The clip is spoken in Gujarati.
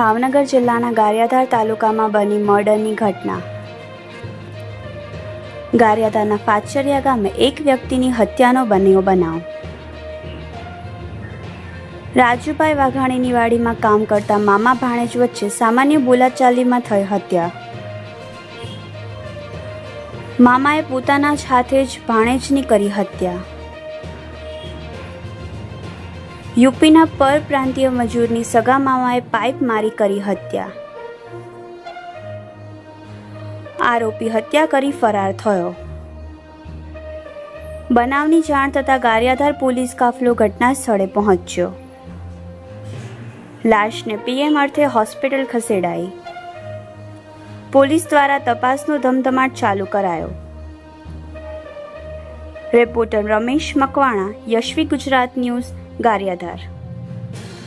ભાવનગર જિલ્લાના ગારિયાધાર તાલુકામાં બની મર્ડરની ઘટના. ગારિયાધારના ફાચરિયા ગામે એક વ્યક્તિની હત્યાનો બન્યો બનાવ. રાજુભાઈ વાઘાણીની વાડીમાં કામ કરતા મામા ભાણેજ વચ્ચે સામાન્ય બોલાચાલીમાં થઈ હત્યા. મામાએ પોતાના જ હાથે જ ભાણેજની કરી હત્યા. યુપીના પરપ્રાંતીય મજૂરની સગા મામાએ પાઇપ મારી કરી હત્યા. આરોપી હત્યા કરી ફરાર થયો. બનાવની જાણ થતાં ગારિયાધાર પોલીસ કાફલો ઘટના સ્થળે પહોંચ્યો. લાશને પીએમ અર્થે હોસ્પિટલ ખસેડાઈ. પોલીસ દ્વારા તપાસનો ધમધમાટ ચાલુ કરાયો. Reporter Ramesh Makwana, Yashvi Gujarat news Gariyadhar.